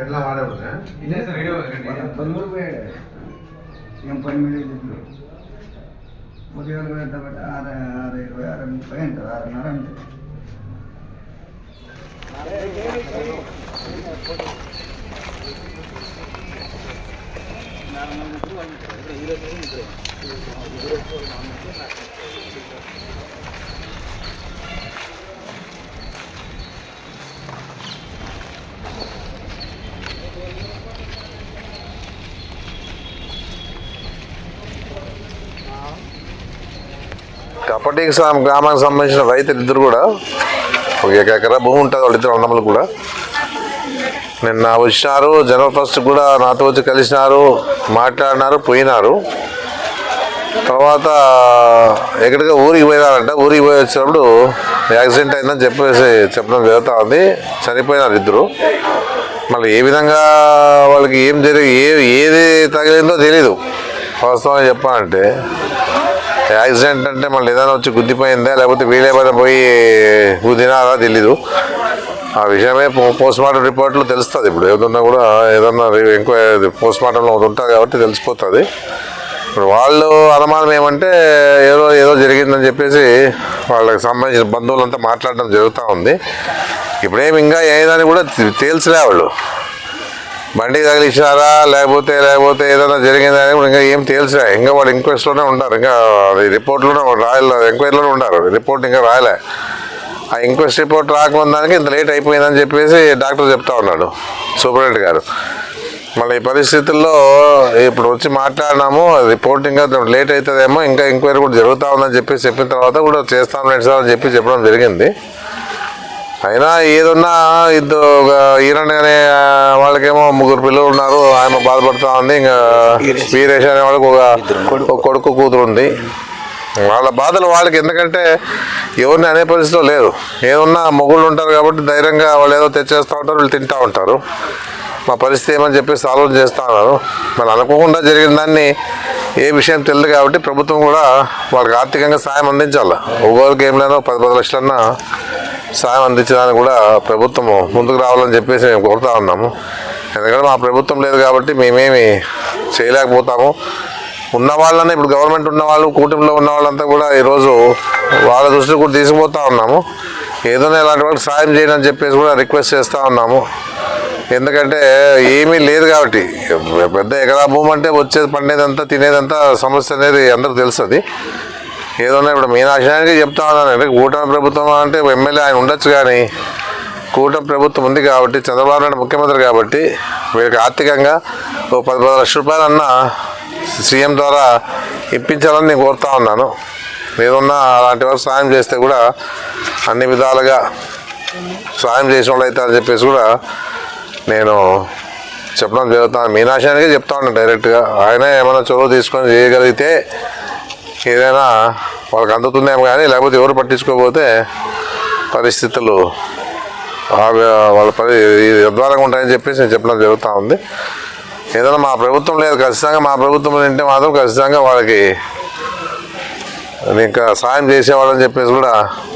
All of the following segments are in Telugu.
ఎట్లా వాడేవాడు ఏం పని మీద చెట్లు ఉదయం ఎంత బట్టి ఆరు ఆరు ఇరవై ఆరు ముప్పై ఉంటుంది ఆరున్నర అంటే కపటికి సం- గ్రామానికి సంబంధించిన రైతులు ఇద్దరు కూడా ఒక ఎక- ఎకరా భూమి ఉంటుంది వాళ్ళిద్దరు అన్నములు కూడా. నిన్న వచ్చినారు జనరల్ ఫస్ట్ కూడా నాతో వచ్చి కలిసినారు మాట్లాడినారు పోయినారు. తర్వాత ఎక్కడికి ఊరికి పోయినారంట. ఊరికి పోయి వచ్చినప్పుడు యాక్సిడెంట్ అయిందని చెప్పేసి చెప్పడం జరుగుతూ ఉంది చనిపోయినారు ఇద్దరు. మళ్ళీ ఏ విధంగా వాళ్ళకి ఏం జరిగి ఏ ఏది తగిలిందో తెలీదు. వాస్తవంగా చెప్పాలంటే యాక్సిడెంట్ అంటే మళ్ళీ ఏదైనా వచ్చి గుద్దిపోయిందా? లేకపోతే వీలేమైనా పోయి గుద్దినారా తెలీదు. ఆ విషయమే పోస్ట్ మార్టం రిపోర్ట్లో తెలుస్తుంది ఇప్పుడు. ఏదన్నా కూడా ఏదన్నా ఎంక్వైరీ పోస్ట్ మార్టంలో ఉంటుంది కాబట్టి తెలిసిపోతుంది. ఇప్పుడు వాళ్ళు అనుమానం ఏమంటే ఏదో ఏదో జరిగిందని చెప్పేసి వాళ్ళకి సంబంధించిన బంధువులంతా మాట్లాడడం జరుగుతూ ఉంది. ఇప్పుడేమి ఇంకా ఏదని కూడా తేల్చలే వాళ్ళు. బండి తగిలించారా లేకపోతే లేకపోతే ఏదైనా జరిగిందా అని కూడా ఇంకా ఏం తేల్చలే. ఇంకా వాళ్ళు ఇంక్వెస్ట్లోనే ఉంటారు ఇంకా రిపోర్ట్లోనే రాయలే ఎంక్వైరీలోనే ఉన్నారు. రిపోర్ట్ ఇంకా రాయలే. ఆ ఇంక్వెస్ట్ రిపోర్ట్ రాకముందానికి ఇంత లేట్ అయిపోయిందని చెప్పేసి డాక్టర్ చెప్తా ఉన్నాడు. సూపరింటెండెంట్ గారు. మళ్ళీ ఈ పరిస్థితుల్లో ఇప్పుడు వచ్చి మాట్లాడినాము. రిపోర్ట్ ఇంకా లేట్ అవుతుందేమో. ఇంకా ఎంక్వైరీ కూడా జరుగుతూ ఉందని చెప్పేసి చెప్పిన తర్వాత కూడా చేస్తాం నడిచామని చెప్పి చెప్పడం జరిగింది. అయినా ఏదున్నా ఇద్దరు ఒక ఈరణ్ అనే వాళ్ళకేమో ముగ్గురు పిల్లలు ఉన్నారు ఆయన బాధపడుతూ ఉంది ఇంకా వీరేష్ అనే వాళ్ళకి ఒక కొడుకు కూతురు ఉంది. వాళ్ళ బాధలు వాళ్ళకి ఎందుకంటే ఎవరిని అనే పరిస్థితిలో లేదు. ఏమున్నా మొగుళ్ళు ఉంటారు కాబట్టి ధైర్యంగా వాళ్ళు ఏదో తెచ్చేస్తూ ఉంటారు వీళ్ళు తింటూ ఉంటారు. మా పరిస్థితి ఏమని చెప్పేసి ఆలోచన చేస్తూ ఉన్నారు. మరి అనుకోకుండా జరిగిన దాన్ని ఏ విషయం తెలియదు కాబట్టి ప్రభుత్వం కూడా వాళ్ళకి ఆర్థికంగా సాయం అందించాలి. ఒక్కొక్కరికి ఏం లేదో పది పది లక్షలన్నా సాయం అందించడానికి కూడా ప్రభుత్వం ముందుకు రావాలని చెప్పేసి మేము కోరుతా ఉన్నాము. ఎందుకంటే మా ప్రభుత్వం లేదు కాబట్టి మేమేమి చేయలేకపోతాము. ఉన్న వాళ్ళని ఇప్పుడు గవర్నమెంట్ ఉన్న వాళ్ళు కూటమిలో ఉన్న వాళ్ళంతా కూడా ఈరోజు వాళ్ళ దృష్టిని కూడా తీసుకుపోతా ఉన్నాము. ఏదైనా ఇలాంటి వాళ్ళకి సాయం చేయండి అని చెప్పేసి కూడా రిక్వెస్ట్ చేస్తూ ఉన్నాము. ఎందుకంటే ఏమీ లేదు కాబట్టి పెద్ద ఎకరా భూమి అంటే వచ్చేది పండేదంతా తినేదంతా సమస్య అనేది అందరికి తెలుస్తుంది ఏదన్నా ఇప్పుడు మీ నాశనానికి చెప్తా ఉన్నాను. అంటే కూటమి ప్రభుత్వం అంటే ఎమ్మెల్యే ఆయన ఉండొచ్చు కానీ కూటమి ప్రభుత్వం ఉంది కాబట్టి చంద్రబాబు నాయుడు ముఖ్యమంత్రి కాబట్టి వీరికి ఆర్థికంగా ఓ పది పది లక్షల రూపాయలన్నా సీఎం ద్వారా ఇప్పించాలని నేను కోరుతా ఉన్నాను. ఏదన్నా అలాంటి వారు సాయం చేస్తే కూడా అన్ని విధాలుగా సాయం చేసిన వాళ్ళు అవుతారని చెప్పేసి కూడా నేను చెప్పడం జరుగుతాను మీనాశానికే చెప్తా ఉన్నాను డైరెక్ట్గా. ఆయన ఏమైనా చొరవ తీసుకొని చేయగలిగితే ఏదైనా వాళ్ళకి అందుతుందేమో కానీ లేకపోతే ఎవరు పట్టించుకోకపోతే పరిస్థితులు వాళ్ళ పరి ఉద్వారంగా ఉంటాయని చెప్పేసి నేను చెప్పడం జరుగుతూ ఉంది. ఏదైనా మా ప్రభుత్వం లేదు ఖచ్చితంగా మా ప్రభుత్వం ఉంటే మాత్రం ఖచ్చితంగా వాళ్ళకి ఇంకా సాయం చేసేవాళ్ళని చెప్పేసి కూడా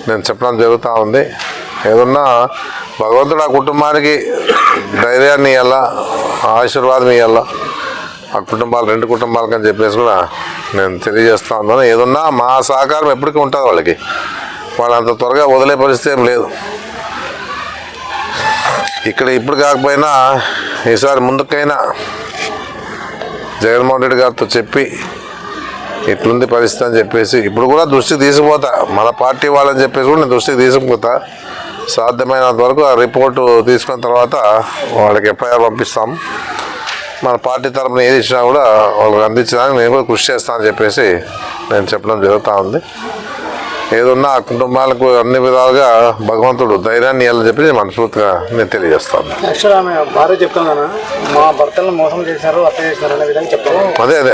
నేను చెప్పడం జరుగుతూ ఉంది. ఏదన్నా భగవంతుడు ఆ కుటుంబానికి ధైర్యాన్ని ఇవ్వాలా ఆశీర్వాదం ఇవ్వాలా ఆ కుటుంబాలు రెండు కుటుంబాలకు అని చెప్పేసి కూడా నేను తెలియజేస్తా ఉన్నాను. ఏదన్నా మా సహకారం ఎప్పటికీ ఉంటుంది వాళ్ళకి. వాళ్ళు అంత త్వరగా వదిలే పరిస్థితి ఏం లేదు. ఇక్కడ ఇప్పుడు కాకపోయినా ఈసారి ముందుకైనా జగన్మోహన్ రెడ్డి గారితో చెప్పి ఇట్లుంది పరిస్థితి అని చెప్పేసి ఇప్పుడు కూడా దృష్టికి తీసుకుపోతా. మన పార్టీ వాళ్ళని చెప్పేసి కూడా నేను దృష్టికి తీసుకుపోతా. సాధ్యమైనంత వరకు ఆ రిపోర్టు తీసుకున్న తర్వాత వాళ్ళకి ఎఫ్ఐఆర్ పంపిస్తాం. మన పార్టీ తరపున ఏది ఇచ్చినా కూడా వాళ్ళకి అందించడానికి నేను కూడా కృషి చేస్తానని చెప్పేసి నేను చెప్పడం జరుగుతూ ఉంది. ఏదున్నా ఆ కుటుంబాలకు అన్ని విధాలుగా భగవంతుడు ధైర్యాన్ని ఇవ్వాలని చెప్పి మనస్ఫూర్తిగా నేను తెలియజేస్తాను. యాక్చువల్ ఆమె భార్య చెప్తుందన్న మా భర్తలను మోసం చేశారు హత్య చేసినారు అనే విధంగా చెప్తాము అదే అదే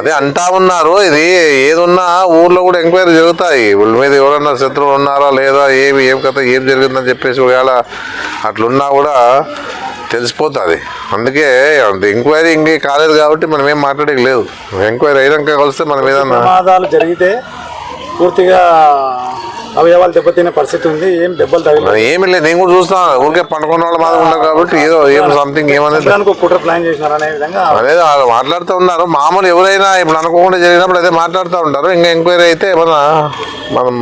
అదే అంటా ఉన్నారు ఇది ఏదున్నా ఊర్లో కూడా ఎంక్వైరీ జరుగుతాయి. వీళ్ళ మీద ఎవరన్నా శత్రువులు ఉన్నారా లేదా ఏమి ఏం కథ ఏం జరిగిందని చెప్పేసి ఒకవేళ అట్లున్నా కూడా తెలిసిపోతుంది. అందుకే ఎంక్వైరీ ఇంకే కాలేదు కాబట్టి మనం ఏం మాట్లాడేది లేదు. ఎంక్వైరీ అయినాక కలిస్తే మనం ఏదన్నా ప్రమాదాలు జరిగితే పూర్తిగా అవయవాలు దెబ్బతినే పరిస్థితి ఉంది. ఏం దెబ్బలు తగిలి ఏమి లేదు. నేను కూడా చూస్తాను ఊరికే పండుకున్న వాళ్ళ మాదిరి ఉన్నారు కాబట్టి ఏదో ఏం సంథింగ్ ఏమనేది దానికి కుట్ర ప్లాన్ చేసినారు అనే విధంగా అదే వాళ్ళు మాట్లాడుతూ ఉన్నారు. మామూలు ఎవరైనా ఇప్పుడు అనుకోకుండా జరిగినప్పుడు అదే మాట్లాడుతూ ఉంటారు. ఇంకా ఎంక్వైరీ అయితే ఏమన్నా మనం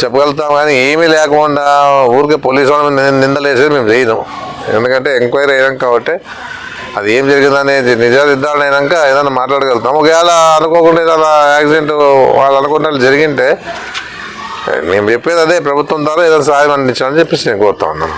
చెప్పగలుగుతాం కానీ ఏమీ లేకుండా ఊరికే పోలీసు వాళ్ళ నిందలేసేది మేము చేయను. ఎందుకంటే ఎంక్వైరీ అయినాక కాబట్టి అది ఏం జరిగిందనేది నిజాలు నిర్ధారణ అయినాక ఏదైనా మాట్లాడగలుగుతాం. ఒకవేళ అనుకోకుండా ఏదైనా యాక్సిడెంట్ వాళ్ళు అనుకుంటే జరిగింటే మేము చెప్పేది అదే ప్రభుత్వం ద్వారా ఏదైనా సహాయం అందించాలని చెప్పేసి నేను కోరుతా ఉన్నాను.